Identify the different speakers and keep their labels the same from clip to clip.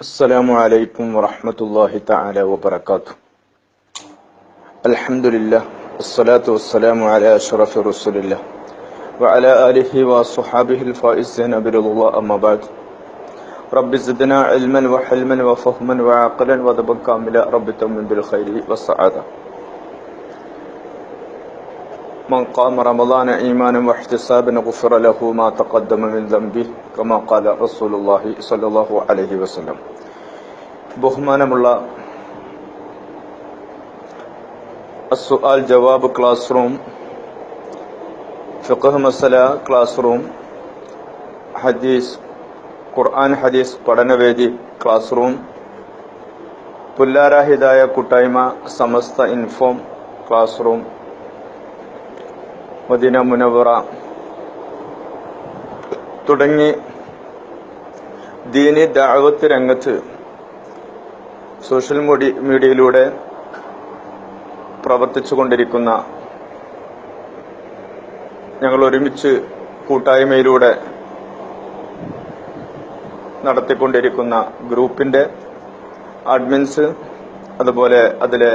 Speaker 1: السلام عليكم ورحمة الله تعالى وبركاته. الحمد لله والصلاة والسلام على أشرف رسول الله وعلى آله وصحابه الفائزين برضا الله أما بعد. رب زدنا علما وحلما وفهما وعقلا وذبا كاملا رب تمن بالخير والسعادة. من قام رمضان إيمانا واحتسابا غفر له ما تقدم من ذنبه كما قال رسول الله صلى الله عليه وسلم. ബഹുമാനമുള്ള അസുആൽ ജവാബ് ക്ലാസ് റൂം ഫിഖഹ് മസല ക്ലാസ് റൂം ഹദീസ് ഖുർആൻ ഹദീസ് പഠനവേദി ക്ലാസ് റൂം പുല്ലാരാഹിതായ കൂട്ടായ്മ Samastha inform class room Medina Munawwara തുടങ്ങി ദീനി ദാവത്ത് രംഗത്ത് സോഷ്യൽ മീഡിയ മീഡിയയിലൂടെ പ്രവർത്തിച്ചുകൊണ്ടിരിക്കുന്ന ഞങ്ങൾ ഒരുമിച്ച് കൂട്ടായ്മയിലൂടെ നടത്തിക്കൊണ്ടിരിക്കുന്ന ഗ്രൂപ്പിന്റെ അഡ്മിൻസ് അതുപോലെ അതിലെ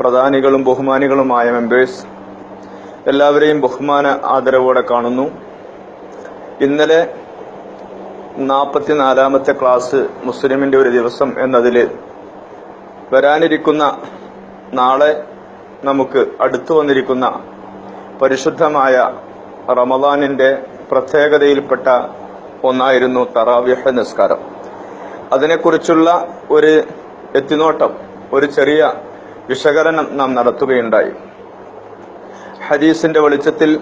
Speaker 1: പ്രധാനികളും ബഹുമാനികളുമായ മെമ്പേഴ്സ് എല്ലാവരെയും ബഹുമാന ആദരവോടെ കാണുന്നു. ഇന്നലെ നാൽപ്പത്തിനാലാമത്തെ ക്ലാസ് മുസ്ലിമിന്റെ ഒരു ദിവസം എന്നതിൽ വരാനിരിക്കുന്ന നാളെ നമുക്ക് അടുത്തു വന്നിരിക്കുന്ന പരിശുദ്ധമായ റമദാനിന്റെ പ്രത്യേകതയിൽപ്പെട്ട ഒന്നായിരുന്നു തറാവിഹ നിസ്കാരം. അതിനെക്കുറിച്ചുള്ള ഒരു എത്തിനോട്ടം ഒരു ചെറിയ വിശകലനം നാം നടത്തുകയുണ്ടായി. ഹദീസിന്റെ വെളിച്ചത്തിൽ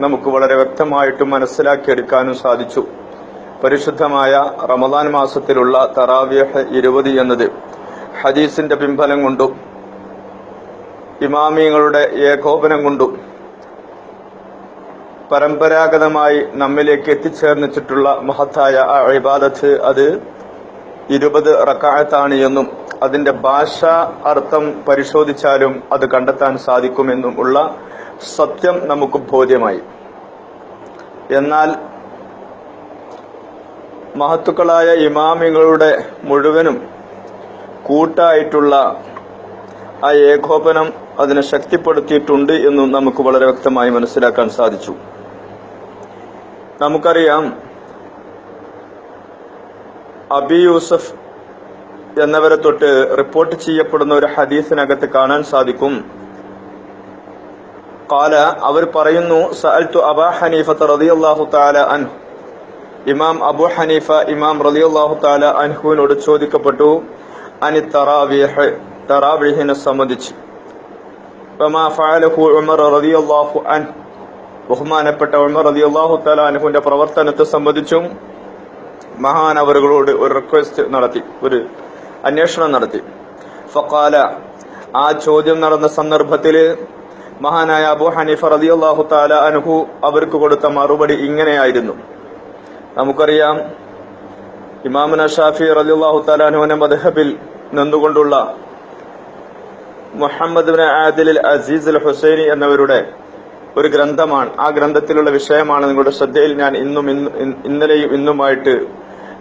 Speaker 1: നമുക്ക് വളരെ വ്യക്തമായിട്ട് മനസ്സിലാക്കിയെടുക്കാനും സാധിച്ചു. പരിശുദ്ധമായ റമദാൻ മാസത്തിലുള്ള തറാവിയഹ് ഇരുപത് എന്നത് ഹദീസിന്റെ പിൻബലം കൊണ്ടും ഇമാമിയങ്ങളുടെ ഏകോപനം കൊണ്ടും പരമ്പരാഗതമായി നമ്മിലേക്ക് എത്തിച്ചേർന്നിട്ടുള്ള മഹത്തായ ആ ഇബാദത്ത് അത് ഇരുപത് റക്കായത്താണ് എന്നും അതിന്റെ ഭാഷ അർത്ഥം പരിശോധിച്ചാലും അത് കണ്ടെത്താൻ സാധിക്കുമെന്നും ഉള്ള സത്യം നമുക്ക് ബോധ്യമായി. എന്നാൽ മഹത്തുക്കളായ ഇമാമികളുടെ മുഴുവനും കൂട്ടായിട്ടുള്ള ആ ഏകോപനം അതിനെ ശക്തിപ്പെടുത്തിയിട്ടുണ്ട് എന്നും നമുക്ക് വളരെ വ്യക്തമായി മനസ്സിലാക്കാൻ സാധിച്ചു. നമുക്കറിയാം അബി യൂസഫ് എന്നവരെ തൊട്ട് റിപ്പോർട്ട് ചെയ്യപ്പെടുന്ന ഒരു ഹദീസിനകത്ത് കാണാൻ സാധിക്കും. കാല അവർ പറയുന്നു ഹനീഫ തആല അൻ ഇമാം അബു ഹനീഫ ഇമാം റളിയല്ലാഹു തആല അൻഹുവിനോട് ചോദിക്കപ്പെട്ടു അനി തറാവീഹ് തറാവീഹിനെ സംബന്ധിച്ച്. ഉമർ അൻ ബഹുമാനപ്പെട്ട ഉമർ റളിയല്ലാഹു അള്ളാഹു അൻഹുവിന്റെ പ്രവർത്തനത്തെ സംബന്ധിച്ചും മഹാൻ അവരുകളോട് ഒരു റിക്വസ്റ്റ് നടത്തി ഒരു അന്വേഷണം നടത്തി. ഫക്കാല ആ ചോദ്യം നടന്ന സന്ദർഭത്തിൽ മഹാനായ അബു ഹനീഫ റളിയല്ലാഹു താല അനുഹു അവർക്ക് കൊടുത്ത മറുപടി ഇങ്ങനെയായിരുന്നു. നമുക്കറിയാം ഇമാമുന ഷാഫി തആല മദഹബിൽ മദ്ഹബിൽ നിന്നുകൊണ്ടുള്ള Muhammad bin Adil Aziz al Husaini എന്നവരുടെ ഒരു ഗ്രന്ഥമാണ്. ആ ഗ്രന്ഥത്തിലുള്ള വിഷയമാണ് നിങ്ങളുടെ ശ്രദ്ധയിൽ ഞാൻ ഇന്നും ഇന്നലെയും ഇന്നുമായിട്ട്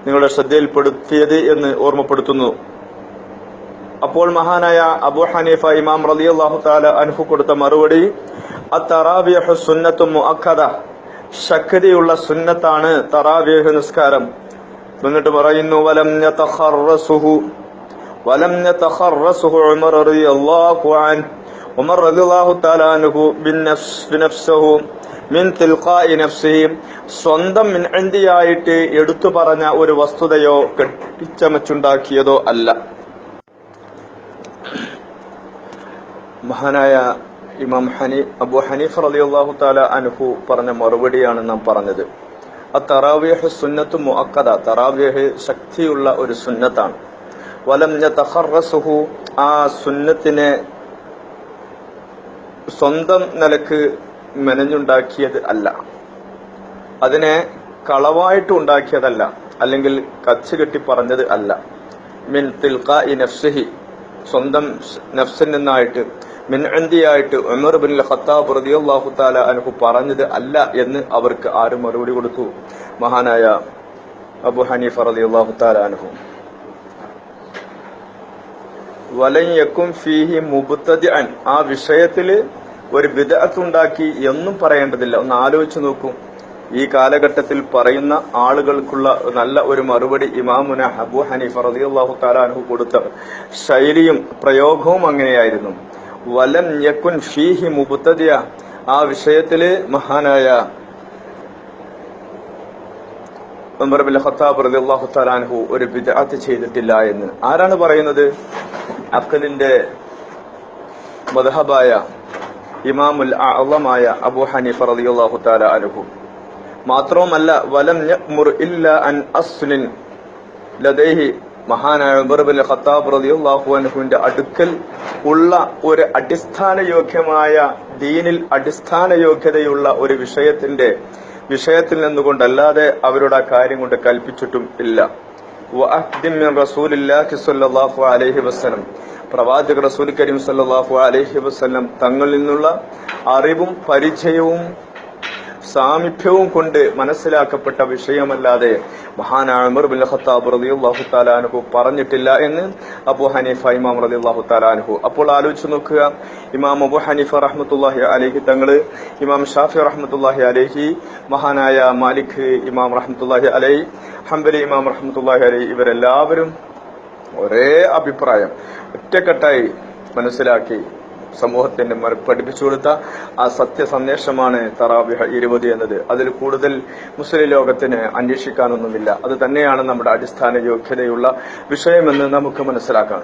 Speaker 1: നിങ്ങളുടെ ശ്രദ്ധയിൽപ്പെടുത്തിയത് എന്ന് ഓർമ്മപ്പെടുത്തുന്നു. അപ്പോൾ മഹാനായ അബു ഹനീഫ ഇമാം റലി അള്ളാഹു താല അൻഹു കൊടുത്ത മറുപടി ശക്തിയുള്ള സുന്നത്താണ് തറാവിയഹ് നിസ്കാരം. എന്നിട്ട് പറയുന്നു വലം വലം യതഖറസുഹു ഉമർ റളിയല്ലാഹു അൻഹു ഉമർ റളിയല്ലാഹു തആല അൻഹു ബിന്നഫ്സ് ബിനഫ്സഹു മിൻ തിൽഖാഇ നഫ്സിഹി സ്വന്തം മിൻഇന്ദിയായിട്ട് എടുത്തു പറഞ്ഞ ഒരു വസ്തുതയോ കെട്ടിച്ചമച്ചുണ്ടാക്കിയതോ അല്ല. മഹാനായ ഇമാം ഹനി അബു ഹനീഫ് റളിയല്ലാഹു തആല അൻഹു പറഞ്ഞ മറുപടിയാണ് നാം പറഞ്ഞത്. ആ തറാവിയഹ് സുന്നത്ത് മുഅക്കദ തറാവിയഹ് ശക്തിയുള്ള ഒരു സുന്നത്താണ്. വലം തഹറസുഹു ആ സുന്നത്തിനെ സ്വന്തം നിലയ്ക്ക് മെനഞ്ഞുണ്ടാക്കിയത് അല്ല. അതിനെ കളവായിട്ട് ഉണ്ടാക്കിയതല്ല അല്ലെങ്കിൽ കച്ച് കെട്ടി പറഞ്ഞത് അല്ല. മിൻ തിൽക്ക ഇ നഫ്സഹി സ്വന്തം നഫ്സിൽ നിന്നായിട്ട് മിൻഅന്തിയായിട്ട് ഉമർ ബിൻ ഖത്താബ് റളിയല്ലാഹു താല അൻഹു പറഞ്ഞത് അല്ല എന്ന് അവർക്ക് ആരും മറുപടി കൊടുത്തു. മഹാനായ അബു ഹനീഫ് റളിയല്ലാഹു താല അൻഹു. വലയക്കും ഫീഹി മുബുത്തതി അൻ ആ വിഷയത്തിൽ ഒരു വിദഗ്ധുണ്ടാക്കി എന്നും പറയേണ്ടതില്ല. ഒന്ന് ആലോചിച്ചു നോക്കൂ. ഈ കാലഘട്ടത്തിൽ പറയുന്ന ആളുകൾക്കുള്ള നല്ല ഒരു മറുപടി ഇമാമുന അബു ഹനീഫ് റളിയല്ലാഹു താലാൻഹു കൊടുത്ത ശൈലിയും പ്രയോഗവും അങ്ങനെയായിരുന്നു. വലം യക്കുൻ ഫീഹി മുബുത്തതിയ ആ വിഷയത്തിൽ മഹാനായ ഉമർ ബിൻ ഖത്താബ് തആലാൻഹു ഒരു ബിദ്അത്ത് ചെയ്തിട്ടില്ല എന്ന്. ആരാണ് പറയുന്നത്? അക്കലിന്റെ മദഹബായ ഇമാമുൽ അഅളമായ അബൂ ഹനീഫ റളിയല്ലാഹു താല അനുഹു മാത്രവുമല്ല വലം ഇല്ല അൻ അസ്ലിൻ ലദേഹി മഹാനായ ഉമർ ബിൻ ഖത്താബ് റളിയല്ലാഹു അനുഹുവിന്റെ അടുക്കൽ ഉള്ള ഒരു അടിസ്ഥാന യോഗ്യമായ ദീനിൽ അടിസ്ഥാന യോഗ്യതയുള്ള ഒരു വിഷയത്തിന്റെ വിഷയത്തിൽ നിന്നുകൊണ്ടല്ലാതെ അവരുടെ ആ കാര്യം കൊണ്ട് കൽപ്പിച്ചിട്ടും ഇല്ല. അലൈഹി വസല്ലം. പ്രവാചക റസൂൽ കരീം സല്ലാഹു അലൈഹി വസ്ലം തങ്ങളിൽ നിന്നുള്ള അറിവും പരിചയവും സാമീപ്യവും കൊണ്ട് മനസ്സിലാക്കപ്പെട്ട വിഷയമല്ലാതെ മഹാനായ ഉമർ ബിൻ ഖത്താബ് റളിയല്ലാഹു തആല അൻഹു പറഞ്ഞിട്ടില്ല എന്ന് അബു ഹനീഫ ഇമാം റളിയല്ലാഹു തആല അൻഹു. അപ്പോൾ ആലോചിച്ച് നോക്കുക ഇമാം അബു ഹനീഫ റഹ്മത്തുള്ളാഹി അലൈഹി തങ്ങൾ ഇമാം ഷാഫി റഹ്മത്തുള്ളാഹി അലൈഹി മഹാനായ മാലിക് ഇമാം റഹ്മത്തുള്ളാഹി അലൈഹി ഹംബലി ഇമാം റഹ്മത്തുള്ളാഹി അലൈഹി ഇവരെല്ലാവരും ഒരേ അഭിപ്രായം ഒറ്റക്കെട്ടായി മനസ്സിലാക്കി സമൂഹത്തിന് മ- പഠിപ്പിച്ചു കൊടുത്ത ആ സത്യ സന്ദേശമാണ് തറാബിഹ ഇരുപത് എന്നത്. അതിൽ കൂടുതൽ മുസ്ലിം ലോകത്തിന് അന്വേഷിക്കാനൊന്നുമില്ല. അത് തന്നെയാണ് നമ്മുടെ അടിസ്ഥാന യോഗ്യതയുള്ള വിഷയമെന്ന് നമുക്ക് മനസ്സിലാക്കാം.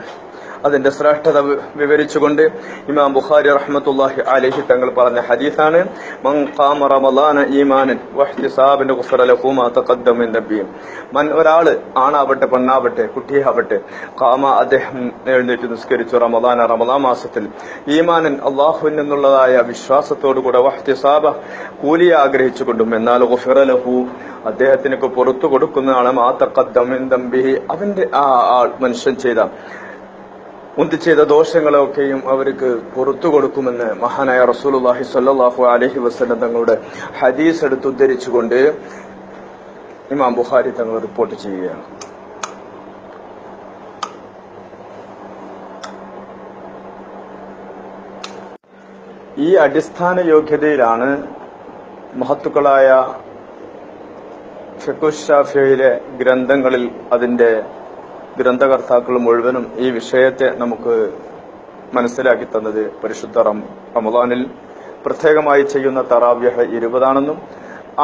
Speaker 1: അതിന്റെ ശ്രേഷ്ഠത വിവരിച്ചുകൊണ്ട് ഇമാം ബുഖാരി റഹ്മത്തുള്ളാഹി അലൈഹി തങ്ങൾ പറഞ്ഞ ഹദീസാണ് മൻ ഒരാൾ ആണാവട്ടെ പെണ്ണാവട്ടെ കുട്ടിയാവട്ടെ കാമ അദ്ദേഹം എഴുന്നേറ്റ് നിസ്കരിച്ചു റമദാന റമദാ മാസത്തിൽ. ഈമാനൻ അള്ളാഹുവിൽ നിന്നുള്ളതായ വിശ്വാസത്തോടുകൂടെ വഹ്തിസാബ കൂലി ആഗ്രഹിച്ചുകൊണ്ടും എന്നാൽ ഗുഫറ ലഹു അദ്ദേഹത്തിനൊക്കെ പുറത്തു കൊടുക്കുന്നതാണ് മാ കദ്ദമിൻ തമ്പി അവന്റെ ആ ആൾ മനുഷ്യൻ ചെയ്ത ചെയ്ത ദോഷങ്ങളൊക്കെയും അവർക്ക് പുറത്തു കൊടുക്കുമെന്ന് മഹാനായ റസൂലുള്ളാഹി സല്ലാഹു അലഹി വസ്ലം തങ്ങളുടെ ഹദീസ് എടുത്ത് ഉദ്ധരിച്ചുകൊണ്ട് ഇമാം ബുഹാരി തങ്ങൾ റിപ്പോർട്ട് ചെയ്യുകയാണ്. ഈ അടിസ്ഥാന യോഗ്യതയിലാണ് മഹത്തുക്കളായ ഫെക്കുഷാഫിയയിലെ ഗ്രന്ഥങ്ങളിൽ അതിന്റെ ഗ്രന്ഥകർത്താക്കൾ മുഴുവനും ഈ വിഷയത്തെ നമുക്ക് മനസ്സിലാക്കി തന്നത് പരിശുദ്ധ റമദാനിൽ പ്രത്യേകമായി ചെയ്യുന്ന തറാവ്യഹ ഇരുപതാണെന്നും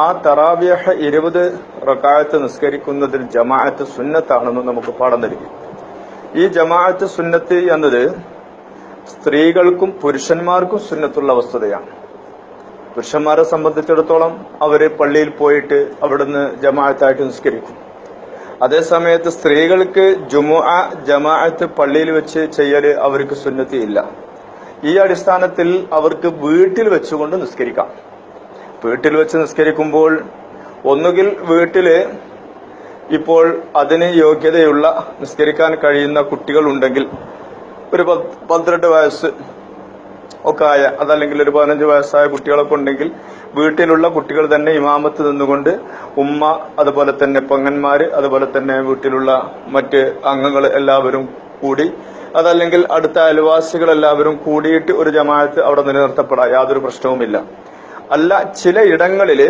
Speaker 1: ആ തറാവ്യഹ ഇരുപത് റക്കായത്ത് നിസ്കരിക്കുന്നതിൽ ജമാഅത്ത് സുന്നത്താണെന്നും നമുക്ക് പാഠം നൽകി. ഈ ജമാഅത്ത് സുന്നത്ത് എന്നത് സ്ത്രീകൾക്കും പുരുഷന്മാർക്കും സുന്നത്തുള്ള വസ്തുതയാണ്. പുരുഷന്മാരെ സംബന്ധിച്ചിടത്തോളം അവർ പള്ളിയിൽ പോയിട്ട് അവിടുന്ന് ജമാഅത്തായിട്ട് നിസ്കരിക്കും. അതേസമയത്ത് സ്ത്രീകൾക്ക് ജുമുഅ ജമാഅത്ത് പള്ളിയിൽ വെച്ച് ചെയ്യൽ അവർക്ക് സുന്നത്തി ഇല്ല. ഈ അടിസ്ഥാനത്തിൽ അവർക്ക് വീട്ടിൽ വെച്ചുകൊണ്ട് നിസ്കരിക്കാം. വീട്ടിൽ വെച്ച് നിസ്കരിക്കുമ്പോൾ ഒന്നുകിൽ വീട്ടിൽ ഇപ്പോൾ അതിന് യോഗ്യതയുള്ള നിസ്കരിക്കാൻ കഴിയുന്ന കുട്ടികൾ ഉണ്ടെങ്കിൽ ഒരു പന്ത്രണ്ട് വയസ്സ് ഒക്കെ ആയ അതല്ലെങ്കിൽ ഒരു പതിനഞ്ച് വയസ്സായ കുട്ടികളൊക്കെ ഉണ്ടെങ്കിൽ വീട്ടിലുള്ള കുട്ടികൾ തന്നെ ഇമാമത്ത് നിന്നുകൊണ്ട് ഉമ്മ അതുപോലെ തന്നെ പൊങ്ങന്മാര് അതുപോലെ തന്നെ വീട്ടിലുള്ള മറ്റ് അംഗങ്ങൾ എല്ലാവരും കൂടി അതല്ലെങ്കിൽ അടുത്ത അയൽവാസികൾ എല്ലാവരും കൂടിയിട്ട് ഒരു ജമാഅത്ത് അവിടെ നിലനിർത്തപ്പെടാം. യാതൊരു പ്രശ്നവുമില്ല. അല്ല ചില ഇടങ്ങളിൽ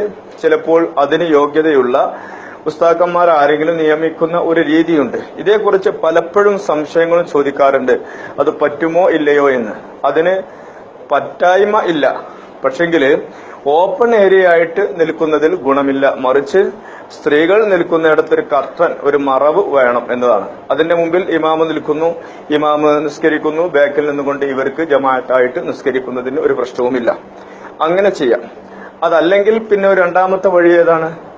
Speaker 1: ചിലപ്പോൾ അതിന് യോഗ്യതയുള്ള പുസ്തകന്മാർ ആരെങ്കിലും നിയമിക്കുന്ന ഒരു രീതിയുണ്ട്. ഇതേക്കുറിച്ച് പലപ്പോഴും സംശയങ്ങളും ചോദിക്കാറുണ്ട്. അത് പറ്റുമോ ഇല്ലയോ എന്ന്. അതിന് പറ്റായ്മ ഇല്ല. പക്ഷെങ്കിൽ ഓപ്പൺ ഏരിയ ആയിട്ട് നിൽക്കുന്നതിൽ ഗുണമില്ല. മറിച്ച് സ്ത്രീകൾ നിൽക്കുന്നിടത്ത് ഒരു കർത്തൻ ഒരു മറവ് വേണം എന്നതാണ്. അതിന്റെ മുമ്പിൽ ഇമാമ് നിൽക്കുന്നു. ഇമാമ് നിസ്കരിക്കുന്നു. ബാക്കിൽ നിന്നുകൊണ്ട് ഇവർക്ക് ജമാഅത്തായിട്ട് നിസ്കരിക്കുന്നതിന് ഒരു പ്രശ്നവുമില്ല. അങ്ങനെ ചെയ്യാം. അതല്ലെങ്കിൽ പിന്നെ രണ്ടാമത്തെ വഴി ഏതാണ്?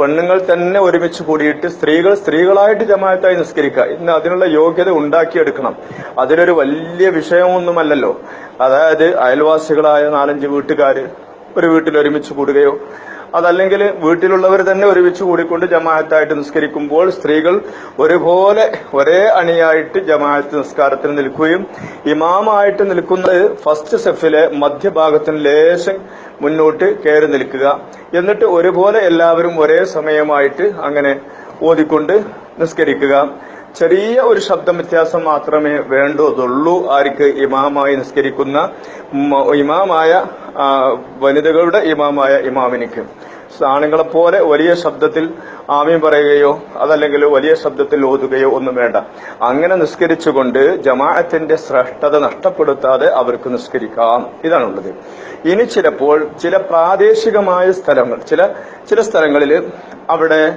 Speaker 1: പെണ്ണുങ്ങൾ തന്നെ ഒരുമിച്ച് കൂടിയിട്ട് സ്ത്രീകൾ സ്ത്രീകളായിട്ട് ജമാഅത്തായി നിസ്കരിക്കുക. ഇന്ന് അതിനുള്ള യോഗ്യത ഉണ്ടാക്കിയെടുക്കണം. അതിനൊരു വലിയ വിഷയമൊന്നുമല്ലല്ലോ. അതായത് അയൽവാസികളായ നാലഞ്ച് വീട്ടുകാർ ഒരു വീട്ടിൽ ഒരുമിച്ച് കൂടുകയോ അതല്ലെങ്കിൽ വീട്ടിലുള്ളവർ തന്നെ ഒരുമിച്ച് കൂടിക്കൊണ്ട് ജമാഅത്തായിട്ട് നിസ്കരിക്കുമ്പോൾ സ്ത്രീകൾ ഒരുപോലെ ഒരേ അണിയായിട്ട് ജമാഅത്ത് നിസ്കാരത്തിന് നിൽക്കുകയും ഇമാമായിട്ട് നിൽക്കുന്നത് ഫസ്റ്റ് സെഫിലെ മധ്യഭാഗത്തിന് ലേശം മുന്നോട്ട് കയറി നിൽക്കുക. എന്നിട്ട് ഒരുപോലെ എല്ലാവരും ഒരേ സമയമായിട്ട് അങ്ങനെ ഓതിക്കൊണ്ട് നിസ്കരിക്കുക. ചെറിയ ഒരു ശബ്ദം വ്യത്യാസം മാത്രമേ വേണ്ടതുള്ളൂ ആർക്ക് ഇമാമായി നിസ്കരിക്കുന്ന ഇമാമായ വനിതകളുടെ ഇമാമായ ഇമാമിനിക്ക്. ആണുങ്ങളെ പോലെ വലിയ ശബ്ദത്തിൽ ആമീൻ പറയുകയോ അതല്ലെങ്കിൽ വലിയ ശബ്ദത്തിൽ ഓതുകയോ ഒന്നും വേണ്ട. അങ്ങനെ നിസ്കരിച്ചുകൊണ്ട് ജമാഅത്തിന്റെ ശ്രേഷ്ഠത നഷ്ടപ്പെടുത്താതെ അവർക്ക് നിസ്കരിക്കാം. ഇതാണുള്ളത്. ഇനി ചിലപ്പോൾ ചില പ്രാദേശികമായ സ്ഥലങ്ങൾ ചില ചില സ്ഥലങ്ങളിൽ അവിടെ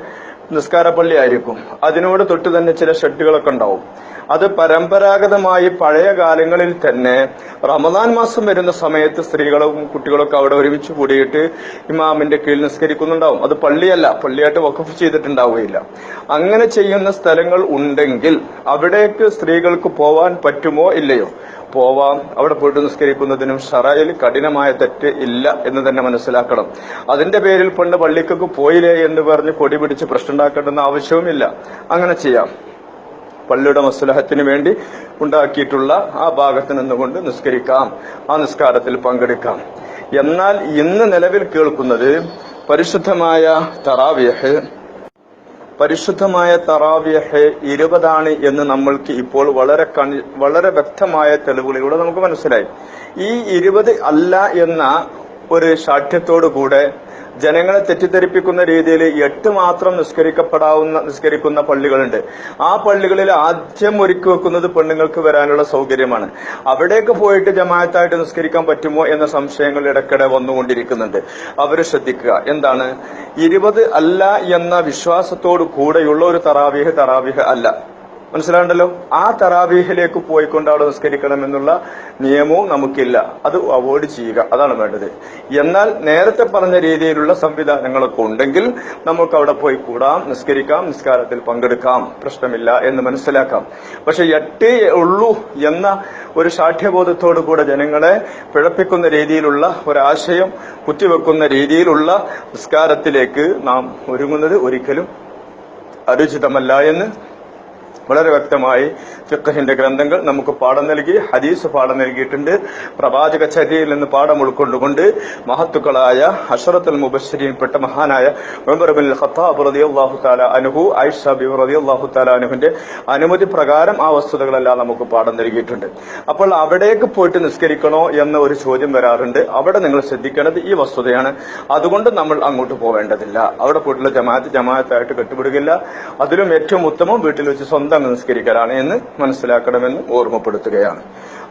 Speaker 1: നിസ്കാരപ്പള്ളി ആയിരിക്കും. അതിനോട് തൊട്ട് തന്നെ ചില ഷെഡുകളൊക്കെ ഉണ്ടാവും. അത് പരമ്പരാഗതമായി പഴയ കാലങ്ങളിൽ തന്നെ റമദാൻ മാസം വരുന്ന സമയത്ത് സ്ത്രീകളും കുട്ടികളൊക്കെ അവിടെ ഒരുമിച്ച് കൂടിയിട്ട് ഇമാമിന്റെ കീഴിൽ നിസ്കരിക്കുന്നുണ്ടാവും. അത് പള്ളിയല്ല പള്ളിയായിട്ട് വഖഫ് ചെയ്തിട്ടുണ്ടാവുകയില്ല. അങ്ങനെ ചെയ്യുന്ന സ്ഥലങ്ങൾ ഉണ്ടെങ്കിൽ അവിടേക്ക് സ്ത്രീകൾക്ക് പോവാൻ പറ്റുമോ ഇല്ലയോ? പോവാം. അവിടെ പോയിട്ട് നിസ്കരിക്കുന്നതിനും ഷറയിൽ കഠിനമായ തെറ്റ് ഇല്ല എന്ന് തന്നെ മനസ്സിലാക്കണം. അതിന്റെ പേരിൽ പണ്ട് പള്ളിക്കൊക്കെ പോയില്ലേ എന്ന് പറഞ്ഞ് കൊടി പിടിച്ച് പ്രശ്നമുണ്ടാക്കേണ്ടെന്ന ആവശ്യവുമില്ല. അങ്ങനെ ചെയ്യാം. പള്ളിയുടെ മസ്ലഹത്തിന് വേണ്ടി ഉണ്ടാക്കിയിട്ടുള്ള ആ ഭാഗത്ത് നിന്നുകൊണ്ട് നിസ്കരിക്കാം. ആ നിസ്കാരത്തിൽ പങ്കെടുക്കാം. എന്നാൽ ഇന്ന് നിലവിൽ കേൾക്കുന്നത് പരിശുദ്ധമായ തറാവിയഹ് പരിശുദ്ധമായ തറാവിയഹ് ഇരുപതാണ് എന്ന് നമ്മൾക്ക് ഇപ്പോൾ വളരെ വളരെ വ്യക്തമായ തെളിവുകളിലൂടെ നമുക്ക് മനസ്സിലായി. ഈ ഇരുപത് അല്ല എന്ന ഒരു ശാഠ്യത്തോടു കൂടെ ജനങ്ങളെ തെറ്റിദ്ധരിപ്പിക്കുന്ന രീതിയിൽ എട്ട് മാത്രം നിസ്കരിക്കപ്പെടാവുന്ന നിസ്കരിക്കുന്ന പള്ളികളുണ്ട്. ആ പള്ളികളിൽ ആദ്യം ഒരുക്കി വെക്കുന്നത് പെണ്ണുങ്ങൾക്ക് വരാനുള്ള സൗകര്യമാണ്. അവിടേക്ക് പോയിട്ട് ജമാഅത്തായിട്ട് നിസ്കരിക്കാൻ പറ്റുമോ എന്ന സംശയങ്ങൾ ഇടയ്ക്കിടെ വന്നുകൊണ്ടിരിക്കുന്നുണ്ട്. അവർ ശ്രദ്ധിക്കുക. എന്താണ്? ഇരുപത് അല്ല എന്ന വിശ്വാസത്തോടു കൂടെയുള്ള ഒരു തറാവീഹ് തറാവീഹ് അല്ല. മനസ്സിലാണ്ടല്ലോ ആ തറാവീഹിലേക്ക് പോയിക്കൊണ്ട് അവിടെ നിസ്കരിക്കണം എന്നുള്ള നിയമവും നമുക്കില്ല. അത് അവോയ്ഡ് ചെയ്യുക. അതാണ് വേണ്ടത്. എന്നാൽ നേരത്തെ പറഞ്ഞ രീതിയിലുള്ള സംവിധാനങ്ങളൊക്കെ ഉണ്ടെങ്കിൽ നമുക്ക് അവിടെ പോയി കൂടാം നിസ്കരിക്കാം നിസ്കാരത്തിൽ പങ്കെടുക്കാം. പ്രശ്നമില്ല എന്ന് മനസ്സിലാക്കാം. പക്ഷെ എട്ടേ ഉള്ളൂ എന്ന ഒരു ശാഠ്യബോധത്തോടു കൂടെ ജനങ്ങളെ പിഴപ്പിക്കുന്ന രീതിയിലുള്ള ഒരാശയം കുത്തിവെക്കുന്ന രീതിയിലുള്ള നിസ്കാരത്തിലേക്ക് നാം ഒരുങ്ങുന്നത് ഒരിക്കലും അനുചിതമല്ല എന്ന് വളരെ വ്യക്തമായി ഫിഖഹിന്റെ ഗ്രന്ഥങ്ങൾ നമുക്ക് പാഠം നൽകി ഹദീസ് പാഠം നൽകിയിട്ടുണ്ട്. പ്രവാചക ചര്യയിൽ നിന്ന് പാഠം ഉൾക്കൊണ്ടുകൊണ്ട് മഹത്തുക്കളായ അഷറത്തുൽ മുബശ്ശരീൻപ്പെട്ട മഹാനായ ഉമർ ബിൻ ഖത്താബ് റളിയല്ലാഹു തആല അൻഹു ആയിഷ ബി റളിയല്ലാഹു തആല അൻഹുവിന്റെ അനുമതി പ്രകാരം ആ വസ്തുതകളെല്ലാം നമുക്ക് പാഠം നൽകിയിട്ടുണ്ട്. അപ്പോൾ അവിടേക്ക് പോയിട്ട് നിസ്കരിക്കണോ എന്ന ഒരു ചോദ്യം വരാറുണ്ട്. അവിടെ നിങ്ങൾ ശ്രദ്ധിക്കേണ്ടത് ഈ വസ്തുതയാണ്. അതുകൊണ്ട് നമ്മൾ അങ്ങോട്ട് പോവേണ്ടതില്ല. അവിടെ പോയിട്ടുള്ള ജമാഅത്ത് ജമാഅത്തായിട്ട് കെട്ടുപിടുകില്ല അതിലും ഏറ്റവും ഉത്തമം വീട്ടിൽ വെച്ച് സ്വന്തം നിസ്കരിക്കലാണ് എന്ന് മനസ്സിലാക്കണമെന്ന് ഓർമ്മപ്പെടുത്തുകയാണ്.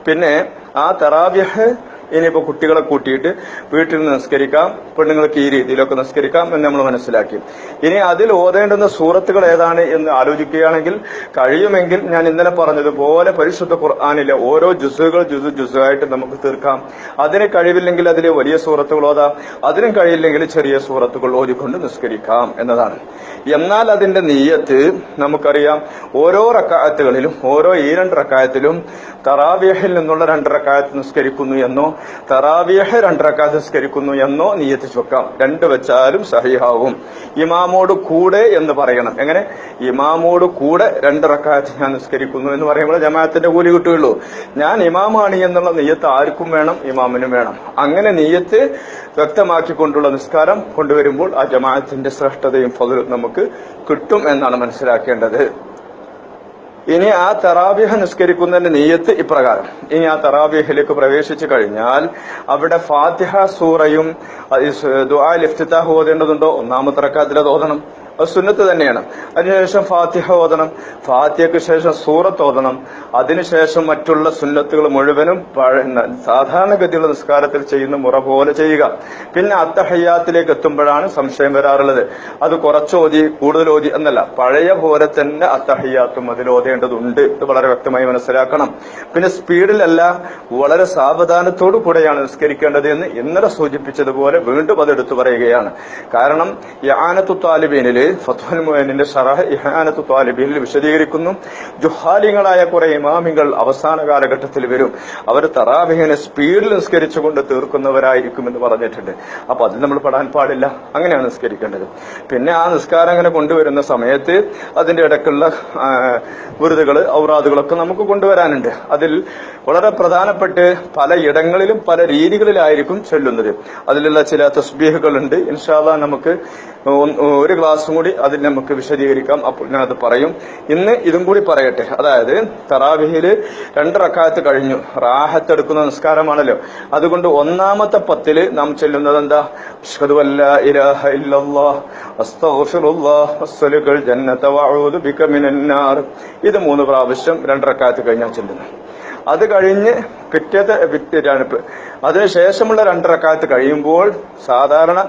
Speaker 1: പിന്നെ ആ തറാവ്യഹ് ഇനിയിപ്പോ കുട്ടികളെ കൂട്ടിയിട്ട് വീട്ടിൽ നിസ്കരിക്കാം പെണ്ണുങ്ങൾക്ക് ഈ രീതിയിലൊക്കെ നിസ്കരിക്കാം എന്ന് നമ്മൾ മനസ്സിലാക്കി. ഇനി അതിൽ ഓതേണ്ടുന്ന സൂറത്തുകൾ ഏതാണ് എന്ന് ആലോചിക്കുകയാണെങ്കിൽ കഴിയുമെങ്കിൽ ഞാൻ ഇന്നലെ പറഞ്ഞതുപോലെ പരിശുദ്ധ ഖുർആാനിലെ ഓരോ ജുസുകൾ ജുസു ജുസുമായിട്ട് നമുക്ക് തീർക്കാം. അതിന് കഴിവില്ലെങ്കിൽ അതിലെ വലിയ സൂറത്തുകൾ ഓതാം. അതിനും കഴിയില്ലെങ്കിൽ ചെറിയ സൂറത്തുകൾ ഓതിക്കൊണ്ട് നിസ്കരിക്കാം എന്നതാണ്. എന്നാൽ അതിന്റെ നീയത്ത് നമുക്കറിയാം ഓരോ റക്കായത്തുകളിലും ഓരോ ഈ രണ്ട് റക്കായത്തിലും തറാവിയഹിൽ നിന്നുള്ള രണ്ട് റക്കായത്ത് നിസ്കരിക്കുന്നു എന്നോ തറാവിയഹ് രണ്ട് റക്കായത്ത് നിസ്കരിക്കുന്നു എന്നോ നീയത്ത് ചൊക്കാം രണ്ട് വെച്ചാലും സഹിഹാവും. ഇമാമോട് കൂടെ എന്ന് പറയണം. എങ്ങനെ? ഇമാമോട് കൂടെ രണ്ടരക്കാത്ത് ഞാൻ നിസ്കരിക്കുന്നു എന്ന് പറയുമ്പോൾ ജമാഅത്തിന്റെ കൂലി കിട്ടുകയുള്ളൂ. ഞാൻ ഇമാമാണ് എന്നുള്ള നീയത്ത് ആർക്കും വേണം ഇമാമിനും വേണം. അങ്ങനെ നീയത്ത് വ്യക്തമാക്കിക്കൊണ്ടുള്ള നിസ്കാരം കൊണ്ടുവരുമ്പോൾ ആ ജമാഅത്തിന്റെ ശ്രേഷ്ഠതയും പൊതു നമുക്ക് കിട്ടും എന്നാണ് മനസ്സിലാക്കേണ്ടത്. ഇനി ആ തറാബിഹ നിസ്കരിക്കുന്നതിന്റെ നീയത്ത് ഇപ്രകാരം. ഇനി ആ തറാബിഹിലേക്ക് പ്രവേശിച്ചു കഴിഞ്ഞാൽ അവിടെ ഫാത്തിഹ സൂറയും ദുആ ലിഫ്തിത്താഹ് ഓതേണ്ടതുണ്ടോ? ഒന്നാമത്തെ റക്കാത്തിൽ ഓതണം. സുന്നത്ത് തന്നെയാണ്. അതിനുശേഷം ഫാത്തിഹ ഓതണം. ഫാത്തിഹയ്ക്ക് ശേഷം സൂറത്ത് ഓതണം. അതിനുശേഷം മറ്റുള്ള സുന്നത്തുകൾ മുഴുവനും സാധാരണഗതിയുള്ള നിസ്കാരത്തിൽ ചെയ്യുന്ന മുറ പോലെ ചെയ്യുക. പിന്നെ അത്തഹയ്യാത്തിലേക്ക് എത്തുമ്പോഴാണ് സംശയം വരാറുള്ളത്. അത് കുറച്ചോതി കൂടുതൽ ഓതി എന്നല്ല. പഴയ പോലെ തന്നെ അത്തഹയ്യാത്തും അതിൽ ഓതേണ്ടതുണ്ട് ഇത് വളരെ വ്യക്തമായി മനസ്സിലാക്കണം. പിന്നെ സ്പീഡിലല്ല വളരെ സാവധാനത്തോടു കൂടെയാണ് നിസ്കരിക്കേണ്ടത് എന്ന് ഇന്നലെ സൂചിപ്പിച്ചതുപോലെ വീണ്ടും അത് എടുത്തു പറയുകയാണ്. കാരണം യാനത്തു താലിബീനിൽ ഫത്വൽ മുഅനിന്റെ ഷറഹ് ഇഹാനത്ത് താലിബീനിൽ വിശദീകരിക്കുന്നു. ജുഹാലിങ്ങളായ കുറെ ഇമാമികൾ അവസാന കാലഘട്ടത്തിൽ വരും. അവർ തറാബിഹിനെ സ്പീഡിൽ നിസ്കരിച്ചുകൊണ്ട് തീർക്കുന്നവരായിരിക്കും എന്ന് പറഞ്ഞിട്ടുണ്ട്. അപ്പൊ അത് നമ്മൾ പെടാൻ പാടില്ല. അങ്ങനെയാണ് നിസ്കരിക്കേണ്ടത്. പിന്നെ ആ നിസ്കാരം അങ്ങനെ കൊണ്ടുവരുന്ന സമയത്ത് അതിന്റെ ഇടയ്ക്കുള്ള ആ, വെറുതുകൾ ഔറാദുകളൊക്കെ നമുക്ക് കൊണ്ടുവരാനുണ്ട്. അതിൽ വളരെ പ്രധാനപ്പെട്ട് പല ഇടങ്ങളിലും പല രീതികളിലായിരിക്കും ചൊല്ലുന്നത്. അതിലുള്ള ചില തസ്ബീഹുകളുണ്ട്. ഇൻഷാല്ല നമുക്ക് ഒരു ക്ലാസ്സും കൂടി അതിൽ നമുക്ക് വിശദീകരിക്കാം അപ്പോൾ ഞാൻ അത് പറയും ഇന്ന് ഇതും കൂടി പറയട്ടെ അതായത് തറാവിഹിൽ രണ്ട് റക്കാത്ത് കഴിഞ്ഞു റാഹത്തെടുക്കുന്ന നിസ്കാരമാണല്ലോ അതുകൊണ്ട് ഒന്നാമത്തെ പത്തിൽ നാം ചെല്ലുന്നത് എന്താ ഇത് മൂന്ന് പ്രാവശ്യം രണ്ട് റക്കാത്ത് കഴിഞ്ഞാൽ ചെല്ലുന്നു അത് കഴിഞ്ഞ് പിറ്റേത്തെ പിറ്റേറ്റാണ് അതിനുശേഷമുള്ള രണ്ടരക്കാലത്ത് കഴിയുമ്പോൾ സാധാരണ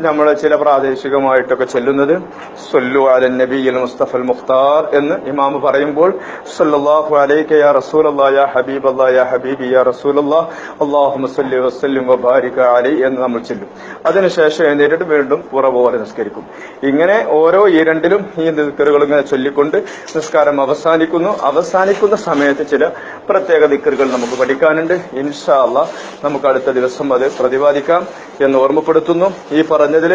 Speaker 1: നമ്മൾ ചില പ്രാദേശികമായിട്ടൊക്കെ ചെല്ലുന്നത് സൊല്ലു അലൻ നബിയിൽ മുസ്തഫൽ മുഖ്താർ എന്ന് ഇമാമ് പറയുമ്പോൾ സല്ലല്ലാഹു അലൈക്ക യാ റസൂലല്ലാ യാ ഹബീബ് അല്ലാ യാ ഹബീബി യാ റസൂലല്ലാ അള്ളാഹു മുസ്ലി വസ്ലിം വബാരിക അലൈ എന്ന് നമ്മൾ ചെല്ലും. അതിനുശേഷം എഴുന്നേറ്റിട്ട് വീണ്ടും പുറ പോലെ നിസ്കരിക്കും. ഇങ്ങനെ ഓരോ ഈ രണ്ടിലും ഈ ദിക്കറുകൾ ഇങ്ങനെ ചൊല്ലിക്കൊണ്ട് നിസ്കാരം അവസാനിക്കുന്നു. അവസാനിക്കുന്ന സമയത്ത് ചില പ്രത്യേക ദിക്കറുകൾ നമുക്ക് പഠിക്കാനുണ്ട്. ഇൻഷാ അല്ലാ നമുക്ക് അടുത്ത ദിവസം അത് പ്രതിപാദിക്കാം എന്ന് ഓർമ്മപ്പെടുത്തുന്നു. ഈ പറഞ്ഞതിൽ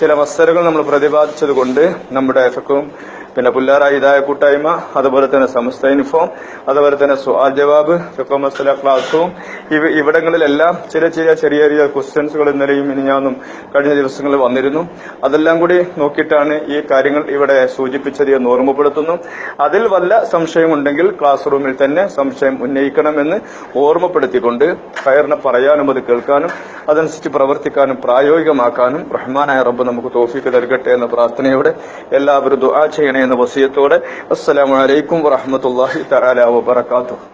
Speaker 1: ചില മസ്തരകൾ നമ്മൾ പ്രതിപാദിച്ചത് കൊണ്ട് നമ്മുടെ എഫക്കും പിന്നെ പുല്ലാറ ഇതായ കൂട്ടായ്മ അതുപോലെ തന്നെ സമസ്ത യൂണിഫോം അതുപോലെ തന്നെ സുആൽ ജവാബ് ഫിഖോ ക്ലാസ് ക്ലാസ്സും ഇവ ഇവിടങ്ങളിലെല്ലാം ചില ചില ചെറിയ ചെറിയ ക്വസ്റ്റ്യൻസുകൾ ഇന്നലെയും ഇനിയാന്നും കഴിഞ്ഞ ദിവസങ്ങളിൽ വന്നിരുന്നു. അതെല്ലാം കൂടി നോക്കിയിട്ടാണ് ഈ കാര്യങ്ങൾ ഇവിടെ സൂചിപ്പിച്ചത് എന്ന് ഓർമ്മപ്പെടുത്തുന്നു. അതിൽ വല്ല സംശയമുണ്ടെങ്കിൽ ക്ലാസ് റൂമിൽ തന്നെ സംശയം ഉന്നയിക്കണമെന്ന് ഓർമ്മപ്പെടുത്തിക്കൊണ്ട് കയറിനെ പറയാനും അത് കേൾക്കാനും അതനുസരിച്ച് പ്രവർത്തിക്കാനും പ്രായോഗികമാക്കാനും റഹ്മാനായ റബ്ബ് നമുക്ക് തോഫിക്ക് നൽകട്ടെ എന്ന പ്രാർത്ഥനയോടെ എല്ലാവരും ദുആ ചെയ്യണേ എന്ന വസിയത്തോടെ അസ്സലാമു അലൈക്കും വറഹ്മത്തുള്ളാഹി തആല വബറകാതുഹു.